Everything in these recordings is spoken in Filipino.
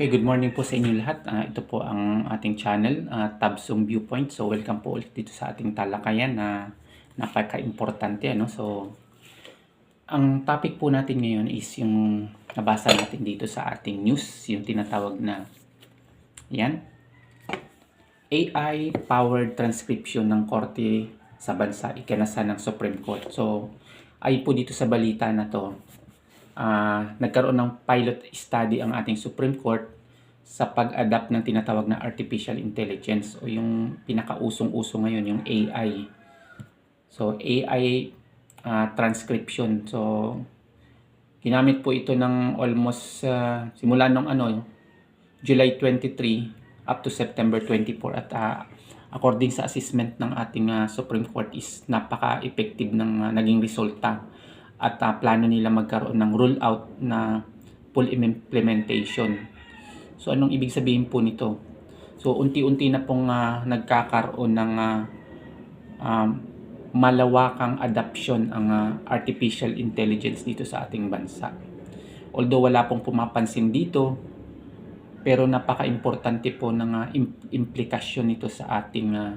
Okay, good morning po sa inyo lahat. Ah, ito po ang ating channel, uh, Tabsum Viewpoint. So, welcome po ulit dito sa ating talakayan na napaka-importante. Ano? So, ang topic po natin ngayon is yung nabasa natin dito sa ating news, yung tinatawag na yan, AI-powered transcription ng korte sa bansa, ikinasa ng Supreme Court. So, ay po dito sa balita na to, uh, nagkaroon ng pilot study ang ating Supreme Court sa pag-adapt ng tinatawag na artificial intelligence o yung pinakausong-uso ngayon, yung AI. So, AI uh, ah, transcription. So, ginamit po ito ng almost uh, simula nung ano, July 23 up to September 24 at uh, according sa assessment ng ating uh, Supreme Court is napaka-effective ng uh, naging resulta at uh, plano nila magkaroon ng rule out na full implementation. So anong ibig sabihin po nito? So unti-unti na pong uh, nagkakaroon ng uh, um, malawakang adoption ang uh, artificial intelligence dito sa ating bansa. Although wala pong pumapansin dito, pero napaka-importante po ng uh, implikasyon nito sa ating uh,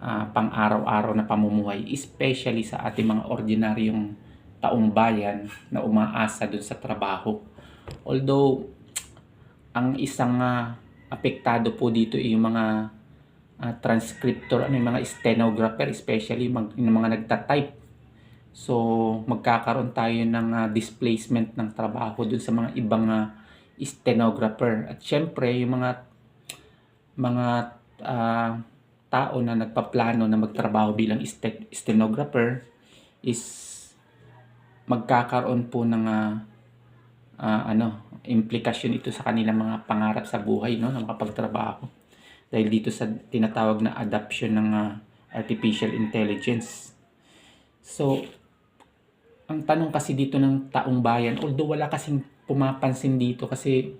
uh, pang-araw-araw na pamumuhay, especially sa ating mga ordinaryong taong bayan na umaasa dun sa trabaho. Although, ang isang uh, apektado po dito ay yung mga uh, transcriptor, ano yung mga stenographer, especially mag, yung mga nagta-type. So, magkakaroon tayo ng uh, displacement ng trabaho dun sa mga ibang uh, stenographer. At syempre, yung mga mga uh, tao na nagpaplano na magtrabaho bilang stenographer is magkakaroon po ng uh, uh, ano, implikasyon ito sa kanilang mga pangarap sa buhay no, ng kapagtrabaho. Dahil dito sa tinatawag na adoption ng uh, artificial intelligence. So, ang tanong kasi dito ng taong bayan, although wala kasing pumapansin dito kasi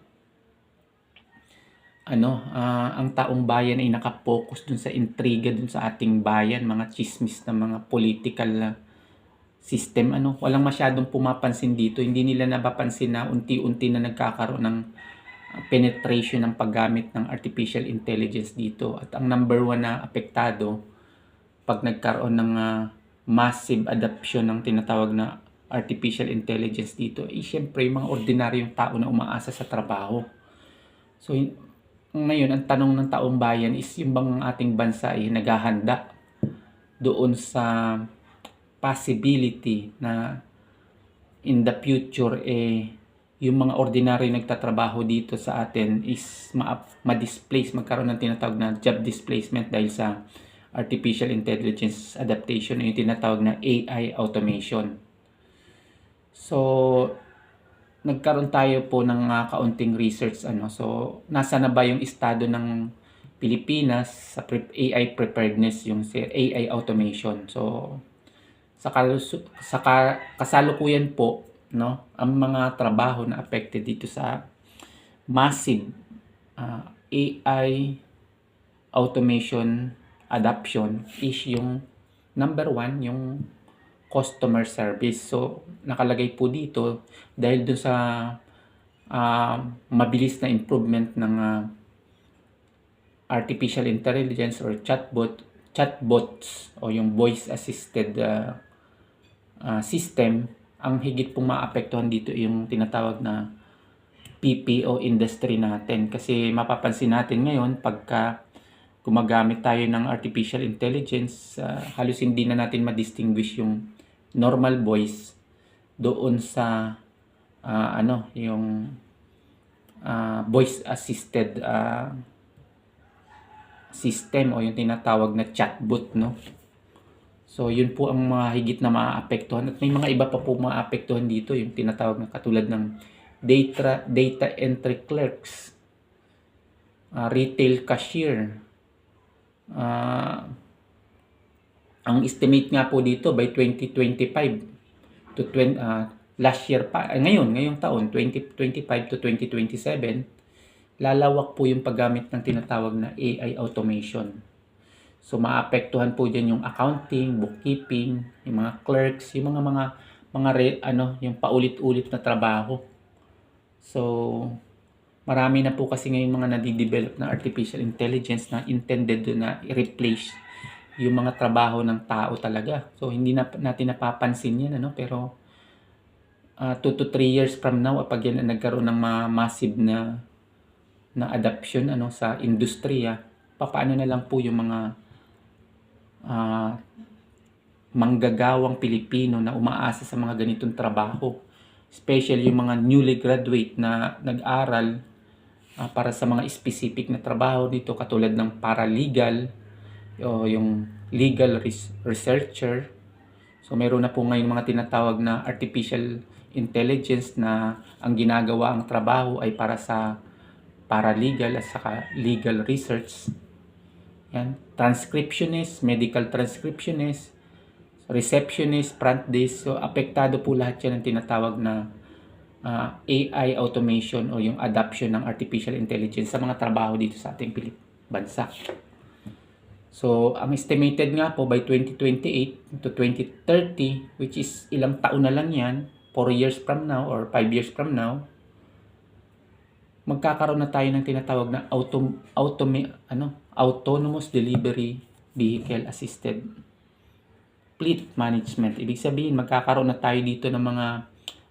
ano, uh, ang taong bayan ay nakapokus dun sa intriga dun sa ating bayan, mga chismis ng mga political uh, system ano? Walang masyadong pumapansin dito. Hindi nila napapansin na unti-unti na nagkakaroon ng uh, penetration ng paggamit ng artificial intelligence dito. At ang number one na apektado pag nagkaroon ng uh, massive adoption ng tinatawag na artificial intelligence dito eh, syempre yung mga ordinaryong tao na umaasa sa trabaho. So ngayon ang tanong ng taong bayan is yung bang ating bansa ay naghahanda doon sa possibility na in the future eh yung mga ordinary nagtatrabaho dito sa atin is ma-displace, magkaroon ng tinatawag na job displacement dahil sa artificial intelligence adaptation yung tinatawag na AI automation. So, nagkaroon tayo po ng uh, kaunting research ano. So, nasa na ba yung estado ng Pilipinas sa AI preparedness yung AI automation. So, sa, sa ka- kasalukuyan po no ang mga trabaho na affected dito sa massive uh, ah, AI automation adoption is yung number one yung customer service. So nakalagay po dito dahil dun sa uh, mabilis na improvement ng uh, artificial intelligence or chatbot chatbots o yung voice assisted uh, uh, system, ang higit pong maapektuhan dito yung tinatawag na PPO industry natin. Kasi mapapansin natin ngayon pagka gumagamit tayo ng artificial intelligence, uh, halos hindi na natin ma-distinguish yung normal voice doon sa uh, ano yung uh, voice assisted uh, system o yung tinatawag na chatbot no So, yun po ang mga higit na maapektuhan. At may mga iba pa po maapektuhan dito, yung tinatawag na katulad ng data, data entry clerks, uh, retail cashier. Uh, ang estimate nga po dito by 2025 to 20, uh, last year pa, ngayon, ngayong taon, 2025 to 2027, lalawak po yung paggamit ng tinatawag na AI automation. So maapektuhan po diyan yung accounting, bookkeeping, yung mga clerks, yung mga mga mga re, ano, yung paulit-ulit na trabaho. So marami na po kasi ngayon mga nadidevelop na artificial intelligence na intended na i-replace yung mga trabaho ng tao talaga. So hindi na natin napapansin yan ano pero 2 to 3 years from now pag yan nagkaroon ng ma- massive na na adoption ano sa industriya, papaano na lang po yung mga ah, manggagawang Pilipino na umaasa sa mga ganitong trabaho. Especially yung mga newly graduate na nag-aral ah, para sa mga specific na trabaho dito katulad ng paralegal o yung legal res- researcher. So meron na po ngayon mga tinatawag na artificial intelligence na ang ginagawa ang trabaho ay para sa paralegal at saka legal research. Yan. Transcriptionist, medical transcriptionist, receptionist, front desk. So, apektado po lahat yan ng tinatawag na ah, AI automation o yung adoption ng artificial intelligence sa mga trabaho dito sa ating Pilip bansa. So, ang estimated nga po by 2028 to 2030, which is ilang taon na lang yan, 4 years from now or 5 years from now, magkakaroon na tayo ng tinatawag na auto, automa, ano, autonomous delivery vehicle assisted fleet management. Ibig sabihin, magkakaroon na tayo dito ng mga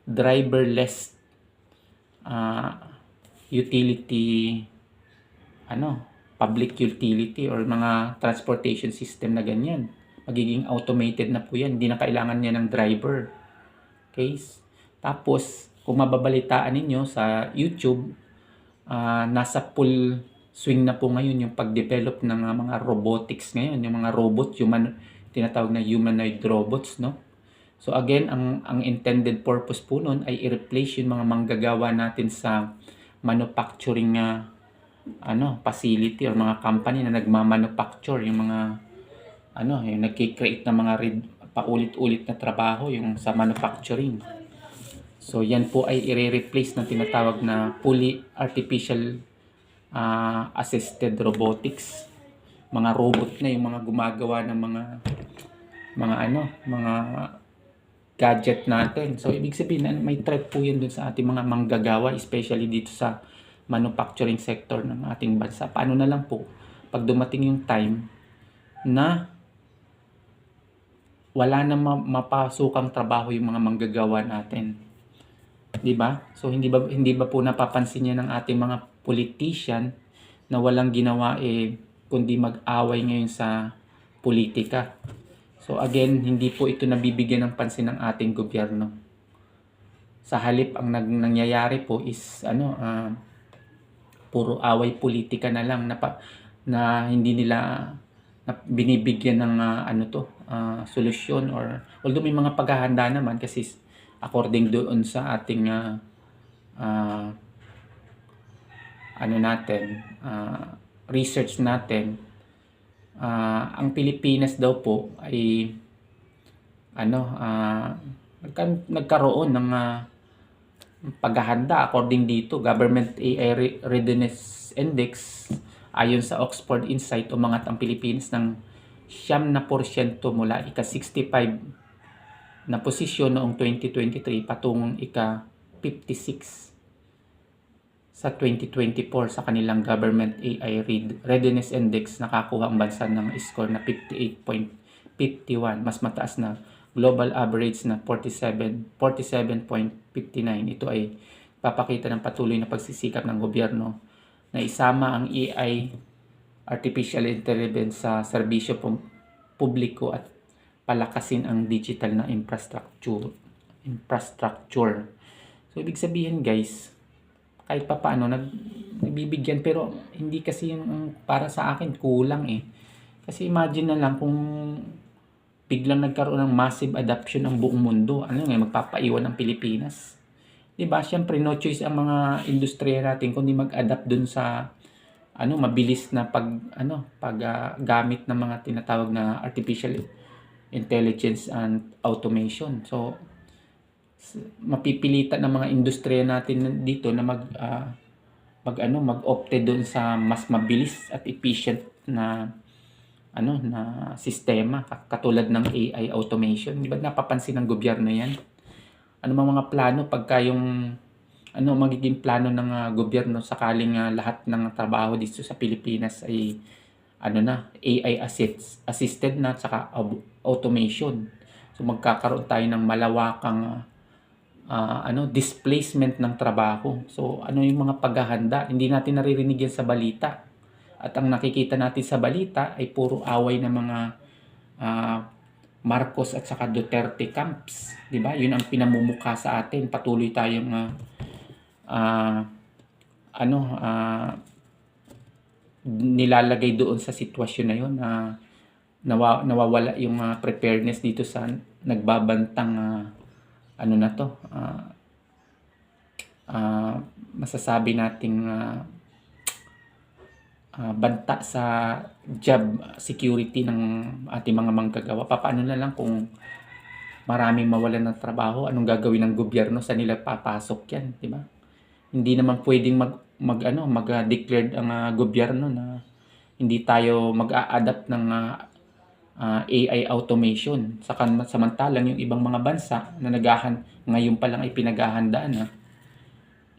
driverless ah, utility ano, public utility or mga transportation system na ganyan. Magiging automated na po yan. Hindi na kailangan niya ng driver. Okay? Tapos, kung mababalitaan ninyo sa YouTube, ah, nasa full swing na po ngayon yung pag-develop ng ah, mga robotics ngayon, yung mga robot, human, tinatawag na humanoid robots, no? So again, ang ang intended purpose po nun ay i-replace yung mga manggagawa natin sa manufacturing ah, ano, facility or mga company na nagmamanufacture yung mga ano, yung nagki-create ng mga red, paulit-ulit na trabaho yung sa manufacturing. So yan po ay i-replace ng tinatawag na fully artificial ah, assisted robotics. Mga robot na yung mga gumagawa ng mga mga ano, mga gadget natin. So ibig sabihin may threat po yun dun sa ating mga manggagawa, especially dito sa manufacturing sector ng ating bansa. Paano na lang po pag dumating yung time na wala na ma- mapasukang trabaho yung mga manggagawa natin. 'Di ba? So hindi ba hindi ba po napapansin niya ng ating mga politician na walang ginawa eh kundi mag-away ngayon sa politika. So again, hindi po ito nabibigyan ng pansin ng ating gobyerno. Sa halip ang nag nangyayari po is ano ah, puro away politika na lang na, pa, na hindi nila na binibigyan ng ah, ano to ah, solusyon or although may mga paghahanda naman kasi according doon sa ating ah, ah, ano natin ah, research natin ah, ang Pilipinas daw po ay ano ah, nagka- nagkaroon ng ah, paghahanda according dito. Government AI Re- Readiness Index ayon sa Oxford Insight umangat ang Pilipinas ng siyam na porsyento mula ika 65 na posisyon noong 2023 patungong ika 56 sa 2024 sa kanilang Government AI Read- Readiness Index nakakuha ang bansa ng score na 58.51 mas mataas na global average na 47 47.59 ito ay papakita ng patuloy na pagsisikap ng gobyerno na isama ang AI artificial intelligence sa serbisyo publiko at palakasin ang digital na infrastructure infrastructure so ibig sabihin guys kahit pa paano nag, nagbibigyan pero hindi kasi yung para sa akin kulang eh. Kasi imagine na lang kung biglang nagkaroon ng massive adoption ang buong mundo, ano nga magpapaiwan ng Pilipinas. 'Di ba? Syempre no choice ang mga industriya natin kundi mag-adapt dun sa ano mabilis na pag ano pag ah, gamit ng mga tinatawag na artificial intelligence and automation. So mapipilitan ng mga industriya natin dito na mag ah, mag ano mag-opte doon sa mas mabilis at efficient na ano na sistema ka- katulad ng AI automation. Di ba napapansin ng gobyerno 'yan? Ano mga mga plano pagka yung ano magiging plano ng ah, gobyerno sakaling ah, lahat ng trabaho dito sa Pilipinas ay ano na AI assist, assisted na saka au- automation. So magkakaroon tayo ng malawakang ah, ano displacement ng trabaho. So ano yung mga paghahanda? Hindi natin naririnig yan sa balita. At ang nakikita natin sa balita ay puro away ng mga ah, Marcos at saka Duterte camps, 'di ba? 'Yun ang pinamumukha sa atin. Patuloy tayong ah, ah, ano ah, nilalagay doon sa sitwasyon na 'yon na nawa, nawawala yung ah, preparedness dito sa nagbabantang ah, ano na to ah, ah, masasabi nating ah, ah, banta sa job security ng ating mga manggagawa. Papaano na lang kung maraming mawalan ng trabaho, anong gagawin ng gobyerno sa nila papasok yan, di ba? Hindi naman pwedeng mag, mag ano, mag-declared ang ah, gobyerno na hindi tayo mag-a-adapt ng ah, ah, AI automation. Sa samantalang yung ibang mga bansa na nagahan ngayon pa lang ay pinaghahandaan na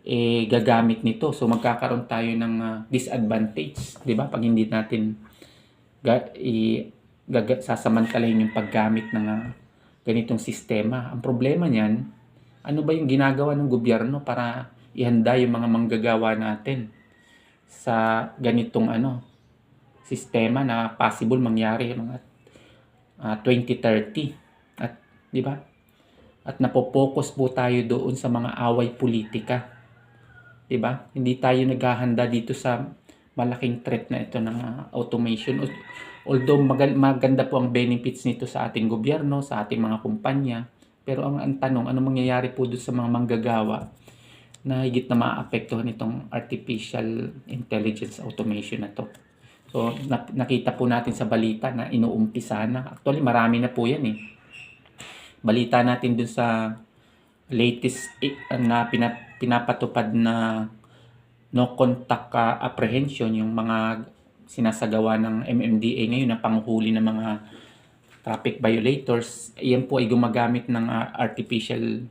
eh gagamit nito. So magkakaroon tayo ng ah, disadvantage, 'di ba? Pag hindi natin ga, i, gaga, sasamantalahin yung paggamit ng ah, ganitong sistema. Ang problema niyan, ano ba yung ginagawa ng gobyerno para ihanda yung mga manggagawa natin sa ganitong ano sistema na possible mangyari mga ah, 2030 at 'di ba? At napopokus po tayo doon sa mga away politika. 'di ba? Hindi tayo naghahanda dito sa malaking threat na ito ng ah, automation. Al- Although magal- maganda po ang benefits nito sa ating gobyerno, sa ating mga kumpanya, pero ang, ang tanong, ano mangyayari po doon sa mga manggagawa na higit na maapektuhan itong artificial intelligence automation na to. So, na- nakita po natin sa balita na inuumpisa na. Actually, marami na po yan eh. Balita natin dun sa latest eh, na pina- pinapatupad na no contact ah, apprehension yung mga sinasagawa ng MMDA ngayon na panghuli ng mga traffic violators. Yan po ay gumagamit ng ah, artificial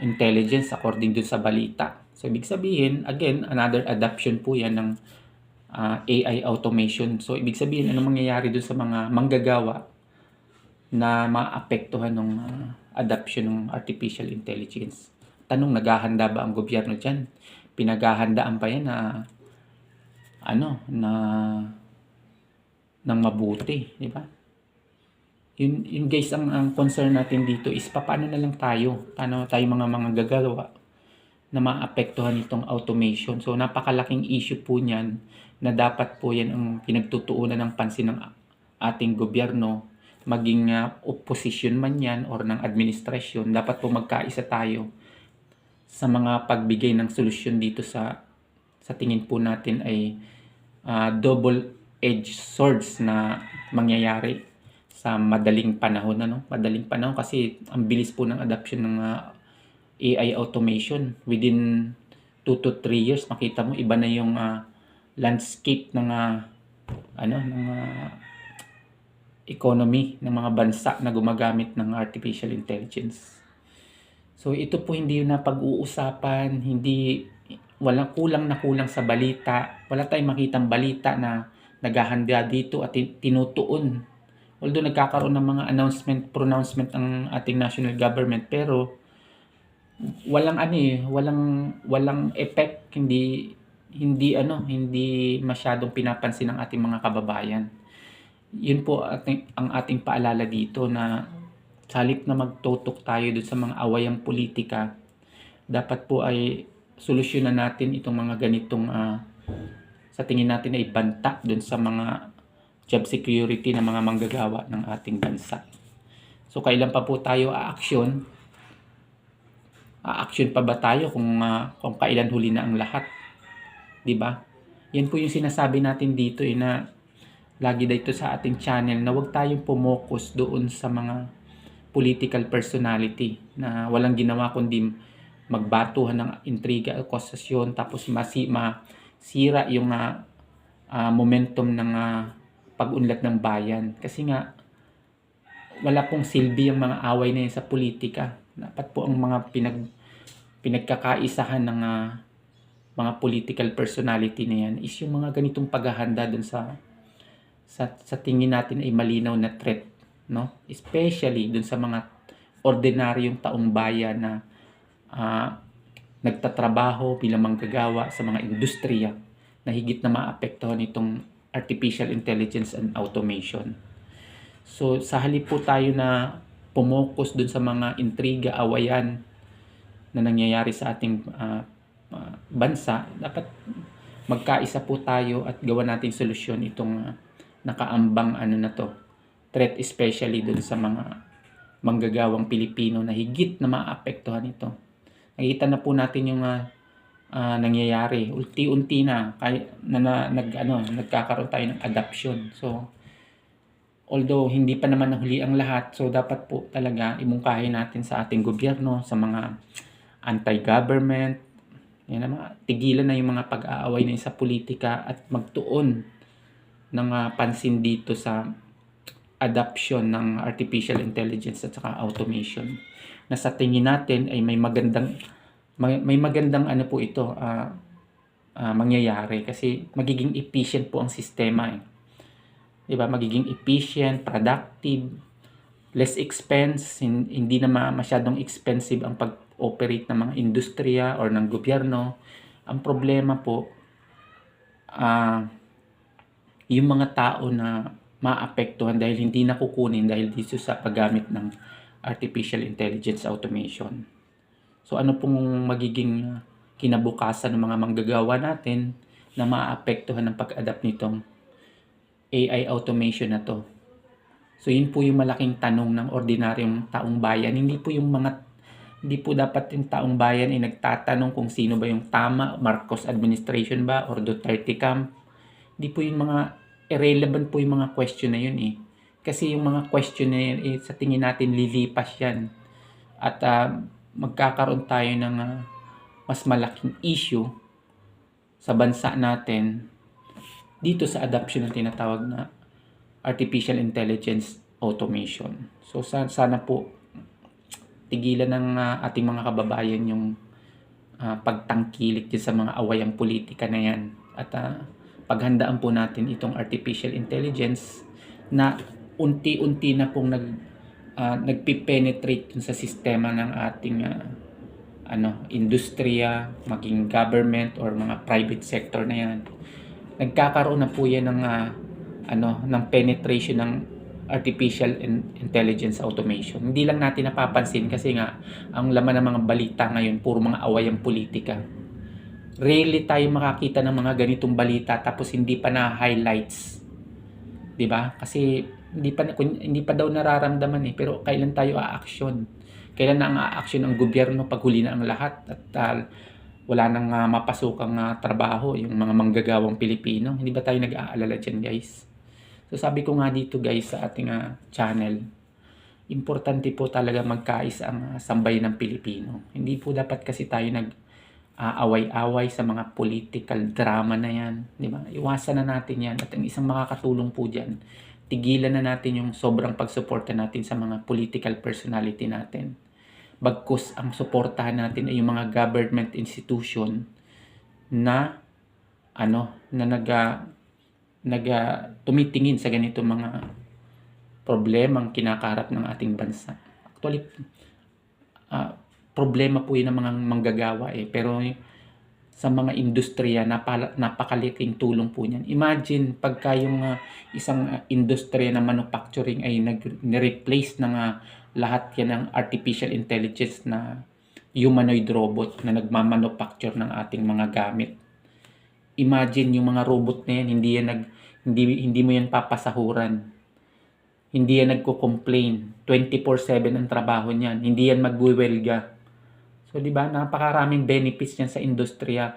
intelligence according dun sa balita. So, ibig sabihin, again, another adoption po yan ng ah, AI automation. So, ibig sabihin, ano mangyayari dun sa mga manggagawa na maapektuhan ng ah, adoption ng artificial intelligence. Tanong, naghahanda ba ang gobyerno dyan? Pinaghahandaan pa yan na ano, na ng mabuti, di ba? Yun, yun guys, ang, ang concern natin dito is paano na lang tayo, paano tayo mga mga gagawa na maapektuhan itong automation. So, napakalaking issue po niyan na dapat po yan ang pinagtutuunan ng pansin ng ating gobyerno. Maging uh, opposition man yan or ng administrasyon, dapat po magkaisa tayo sa mga pagbigay ng solusyon dito sa sa tingin po natin ay uh, double-edged swords na mangyayari sa madaling panahon ano madaling panahon kasi ang bilis po ng adoption ng uh, AI automation within 2 to 3 years makita mo iba na yung uh, landscape ng uh, ano ng uh, economy ng mga bansa na gumagamit ng artificial intelligence. So ito po hindi na pag-uusapan, hindi walang kulang na kulang sa balita. Wala tayong makitang balita na naghahanda dito at tinutuon. Although nagkakaroon ng mga announcement, pronouncement ang ating national government pero walang ano eh, walang walang effect, hindi hindi ano, hindi masyadong pinapansin ng ating mga kababayan. Yun po ating, ang ating paalala dito na sa halip na magtutok tayo dun sa mga awayang politika, dapat po ay solusyonan natin itong mga ganitong uh, sa tingin natin ay banta dun sa mga job security ng mga manggagawa ng ating bansa. So kailan pa po tayo a-action? A-action pa ba tayo kung uh, kung kailan huli na ang lahat? 'Di ba? Yan po yung sinasabi natin dito eh, na lagi dito sa ating channel na huwag tayong pumokus doon sa mga political personality na walang ginawa kundi magbatuhan ng intriga, akusasyon, tapos masi, masira yung uh, uh, momentum ng uh, pag-unlad ng bayan. Kasi nga, wala pong silbi ang mga away na yun sa politika. Dapat po ang mga pinag pinagkakaisahan ng ah, mga political personality na yan is yung mga ganitong paghahanda dun sa sa, sa tingin natin ay malinaw na threat, no? Especially dun sa mga ordinaryong taong bayan na ah, nagtatrabaho bilang manggagawa sa mga industriya na higit na maapektuhan itong artificial intelligence and automation. So sa halip po tayo na pumokus dun sa mga intriga, awayan na nangyayari sa ating ah, ah, bansa, dapat magkaisa po tayo at gawa natin solusyon itong ah, nakaambang ano na to threat especially dun sa mga manggagawang Pilipino na higit na maapektuhan ito. Nakita na po natin yung ah, ah, nangyayari. Unti-unti na, kaya, na, na nag, ano, nagkakaroon tayo ng adoption. So, although hindi pa naman nahuli ang lahat, so dapat po talaga imungkahi natin sa ating gobyerno, sa mga anti-government, yan na mga, tigilan na yung mga pag-aaway na sa politika at magtuon ng ah, pansin dito sa adoption ng artificial intelligence at saka automation na sa tingin natin ay may magandang may, may magandang ano po ito ah, ah, mangyayari kasi magiging efficient po ang sistema eh. 'Di ba? Magiging efficient, productive, less expense, hin- hindi na ma- masyadong expensive ang pag-operate ng mga industriya or ng gobyerno. Ang problema po ah yung mga tao na maapektuhan dahil hindi nakukunin dahil dito sa paggamit ng artificial intelligence automation. So ano pong magiging uh, kinabukasan ng mga manggagawa natin na maapektuhan ng pag-adapt nitong AI automation na to. So yun po yung malaking tanong ng ordinaryong taong bayan. Hindi po yung mga hindi po dapat yung taong bayan ay nagtatanong kung sino ba yung tama, Marcos administration ba or Duterte camp. Hindi po yung mga irrelevant po yung mga question na yun eh. Kasi yung mga question na yun, eh, sa tingin natin lilipas yan. At ah, magkakaroon tayo ng ah, mas malaking issue sa bansa natin dito sa adoption ng tinatawag na artificial intelligence automation. So sa- sana po tigilan ng ah, ating mga kababayan yung ah, pagtangkilik dyan sa mga awayang politika na yan. At ah, paghandaan po natin itong artificial intelligence na unti-unti na pong nag ah, nagpipenetrate sa sistema ng ating ah, ano, industriya, maging government or mga private sector na yan. Nagkakaroon na po yan ng ah, ano, ng penetration ng artificial in- intelligence automation. Hindi lang natin napapansin kasi nga ang laman ng mga balita ngayon puro mga awayang politika rarely tayo makakita ng mga ganitong balita tapos hindi pa na highlights. 'Di ba? Kasi hindi pa hindi pa daw nararamdaman eh pero kailan tayo a-action? Kailan na ang a-action ng gobyerno pag huli na ang lahat at ah, wala nang uh, mapasukang ah, trabaho yung mga manggagawang Pilipino. Hindi ba tayo nag-aalala diyan, guys? So sabi ko nga dito guys sa ating ah, channel, importante po talaga magkaisa ang ah, sambayan ng Pilipino. Hindi po dapat kasi tayo nag aaway-away sa mga political drama na yan. Di ba? Iwasan na natin yan. At ang isang makakatulong po dyan, tigilan na natin yung sobrang pagsuporta natin sa mga political personality natin. Bagkus ang suportahan natin ay yung mga government institution na ano na naga naga tumitingin sa ganito mga problemang kinakaharap ng ating bansa. Actually, ah, problema po yun ng mga manggagawa eh. Pero sa mga industriya, napala, napakaliking tulong po niyan. Imagine, pagka yung uh, isang uh, industriya na manufacturing ay nag-replace ng uh, lahat yan ng artificial intelligence na humanoid robot na nagmamanufacture ng ating mga gamit. Imagine yung mga robot na yan, hindi yan nag hindi hindi mo yan papasahuran. Hindi yan nagko-complain. 24/7 ang trabaho niyan. Hindi yan magwewelga So, di ba, napakaraming benefits niyan sa industriya.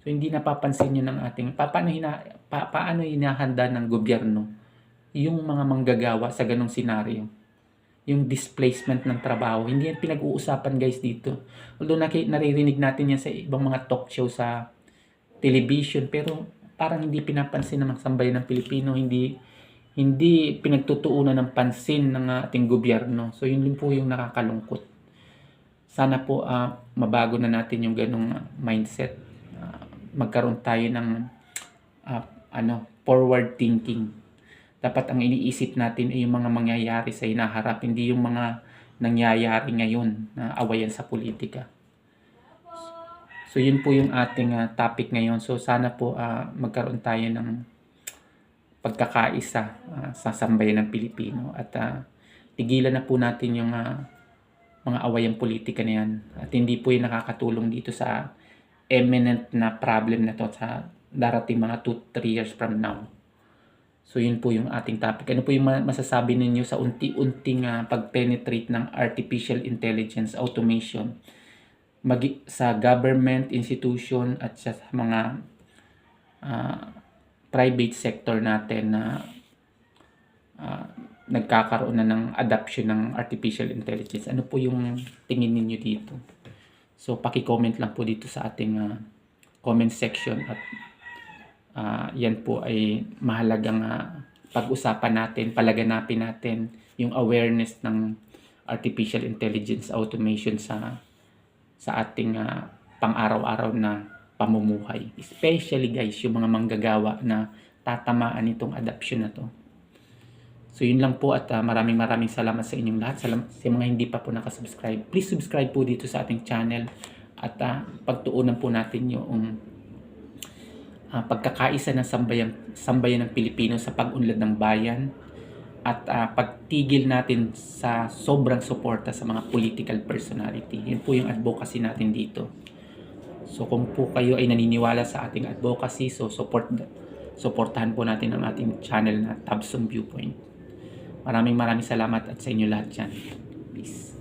So, hindi napapansin yun ng ating, pa, paano, hina, pa, paano hinahanda ng gobyerno yung mga manggagawa sa ganong senaryo. Yung displacement ng trabaho. Hindi yan pinag-uusapan guys dito. Although naki, naririnig natin yan sa ibang mga talk show sa television, pero parang hindi pinapansin ng mga sambayan ng Pilipino, hindi hindi pinagtutuunan ng pansin ng ating gobyerno. So yun din po yung nakakalungkot sana po ah, mabago na natin yung ganong ah, mindset. Ah, magkaroon tayo ng ah, ano, forward thinking. Dapat ang iniisip natin ay yung mga mangyayari sa hinaharap, hindi yung mga nangyayari ngayon na awayan sa politika. So yun po yung ating ah, topic ngayon. So sana po ah, magkaroon tayo ng pagkakaisa ah, sa sambayan ng Pilipino at ah, tigilan na po natin yung ah, mga awayang politika na yan. At hindi po yung nakakatulong dito sa eminent na problem na to sa darating mga 2-3 years from now. So yun po yung ating topic. Ano po yung ma- masasabi ninyo sa unti-unting ah, pag-penetrate ng artificial intelligence automation magi sa government institution at sa mga ah, private sector natin na ah, nagkakaroon na ng adoption ng artificial intelligence. Ano po yung tingin ninyo dito? So paki-comment lang po dito sa ating ah, comment section at ah, yan po ay mahalagang ah, pag-usapan natin, palaganapin natin yung awareness ng artificial intelligence automation sa sa ating ah, pang-araw-araw na pamumuhay. Especially guys, yung mga manggagawa na tatamaan itong adoption na to. So yun lang po at ah, maraming maraming salamat sa inyong lahat. Salamat sa mga hindi pa po nakasubscribe. Please subscribe po dito sa ating channel at ah, pagtuunan po natin yung ah, pagkakaisa ng sambayan, sambayan ng Pilipino sa pag-unlad ng bayan at ah, pagtigil natin sa sobrang suporta sa mga political personality. Yun po yung advocacy natin dito. So kung po kayo ay naniniwala sa ating advocacy, so support suportahan po natin ang ating channel na Tabsong Viewpoint. Maraming maraming salamat at sa inyo lahat dyan. Peace.